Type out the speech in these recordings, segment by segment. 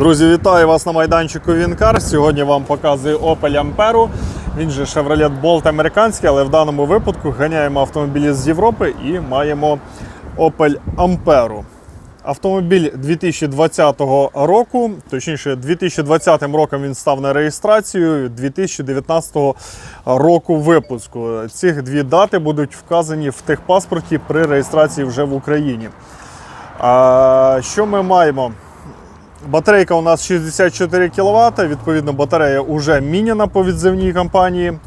Друзі, вітаю вас на майданчику Вінкар. Сьогодні вам показую Opel Ampera. Він же Chevrolet Bolt американський, але в даному випадку ганяємо автомобілі з Європи і маємо Opel Ampera. Автомобіль 2020 року, точніше, 2020 роком він став на реєстрацію, 2019 року випуску. Ці дві дати будуть вказані в техпаспорті при реєстрації вже в Україні. А, що ми маємо? Батарейка у нас 64 кВт, відповідно, батарея вже міняна по відзивній компанії.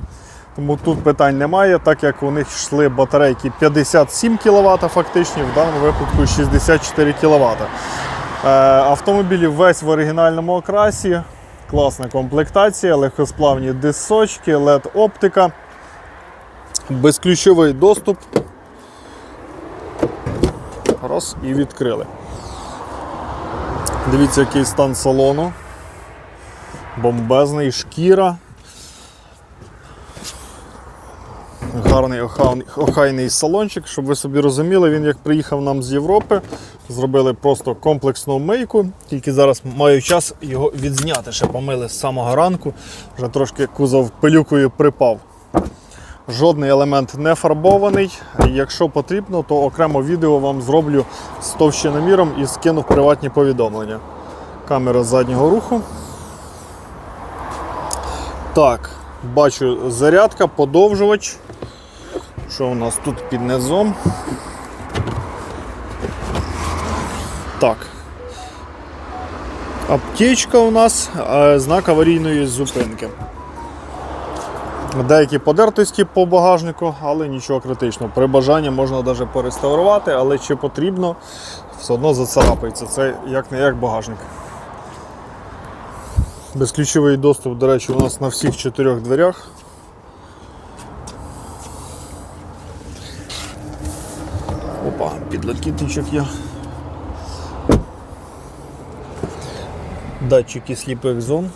Тому тут питань немає, так як у них йшли батарейки 57 кВт фактично, в даному випадку 64 кВт. Е, автомобіль весь в оригінальному окрасі, класна комплектація, легкосплавні дисочки, LED-оптика, безключовий доступ. Раз і відкрили. Дивіться, який стан салону. Бомбезний, шкіра. Гарний охайний, салончик, щоб ви собі розуміли, він як приїхав нам з Європи. Зробили просто комплексну мийку. Тільки зараз маю час його відзняти. Ще помили з самого ранку. Вже трошки кузов пилюкою припав. Жодний елемент не фарбований. Якщо потрібно, то окремо відео вам зроблю з товщиноміром і скину в приватні повідомлення. Камера заднього руху. Так, бачу зарядка, подовжувач. Що у нас тут під низом? Так. Аптечка у нас, е, знак аварійної зупинки. Деякі подертості по багажнику, але нічого критичного. При бажанні можна навіть пореставрувати, але чи потрібно, все одно зацарапається. Це як не як багажник. Безключовий доступ, до речі, у нас на всіх чотирьох дверях. Опа, підлокітничок є. Датчики сліпих зон.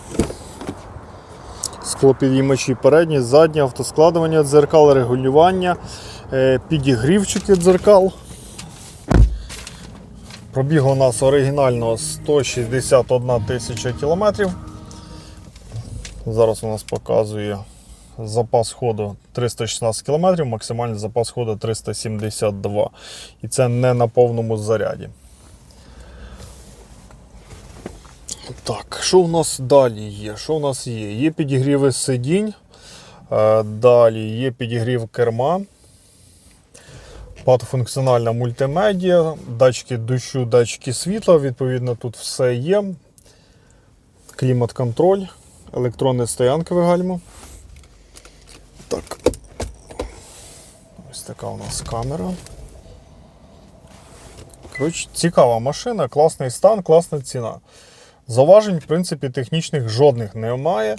Склопідіймачі передні, задні, автоскладування дзеркал, регулювання, е, підігрівчики дзеркал. Пробіг у нас оригінально 161 тисяча кілометрів. Зараз у нас показує запас ходу 316 км, максимальний запас ходу 372 І це не на повному заряді. Так, що у нас далі є? Що у нас є? Є підігріви сидінь, е, далі є підігрів керма, багатофункціональна мультимедіа, датчики дощу, датчики світла, відповідно, тут все є. Клімат-контроль, електронне стоянкове гальмо. Так. Ось така у нас камера. Коротше, цікава машина, класний стан, класна ціна. Зауважень, в принципі, технічних жодних немає.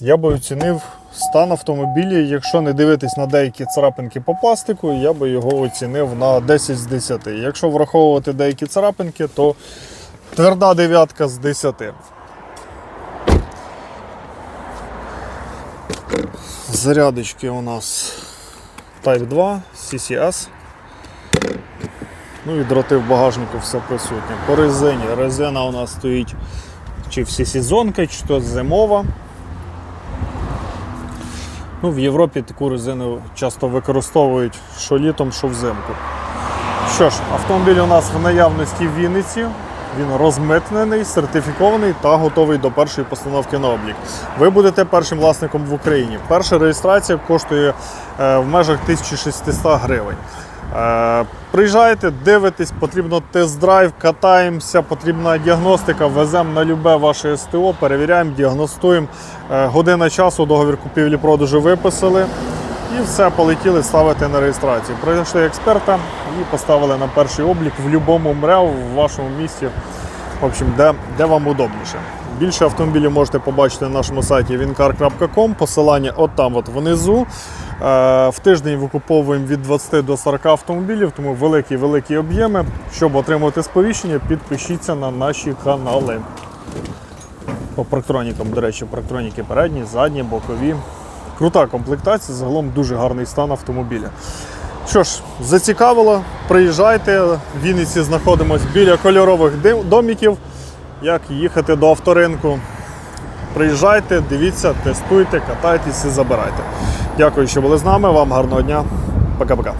Я би оцінив стан автомобіля, якщо не дивитись на деякі царапинки по пластику, я би його оцінив на 10 з 10. Якщо враховувати деякі царапинки, то тверда дев'ятка з 10. Зарядочки у нас Type 2, CCS. Ну і дроти в багажнику все присутнє. По резині. Резина у нас стоїть чи всесезонка, чи то зимова. Ну, В Європі таку резину часто використовують що літом, що взимку. Що ж, автомобіль у нас в наявності в Вінниці. Він розмитнений, сертифікований та готовий до першої постановки на облік. Ви будете першим власником в Україні. Перша реєстрація коштує е, в межах 1600 гривень. Е, Приїжджайте, дивитесь, потрібно тест-драйв, катаємося, потрібна діагностика, веземо на любе ваше СТО, перевіряємо, діагностуємо. Е, Година часу, договір купівлі-продажу виписали. І все, полетіли ставити на реєстрацію. Прийшли експерта і поставили на перший облік в будь-якому МРЕО в вашому місті, в общем, де, де вам удобніше. Більше автомобілів можете побачити на нашому сайті wincar.com, посилання от там от внизу. Е, В тиждень викуповуємо від 20 до 40 автомобілів, тому великі-великі об'єми. Щоб отримати сповіщення, підпишіться на наші канали. По парктронікам, до речі, парктроніки передні, задні, бокові. Крута комплектація, загалом дуже гарний стан автомобіля. Що ж, зацікавило, приїжджайте. В Вінниці знаходимося біля кольорових домиків. як їхати до авторинку. Приїжджайте, дивіться, тестуйте, катайтесь і забирайте. Дякую, що були з нами. Вам гарного дня. Пока-пока.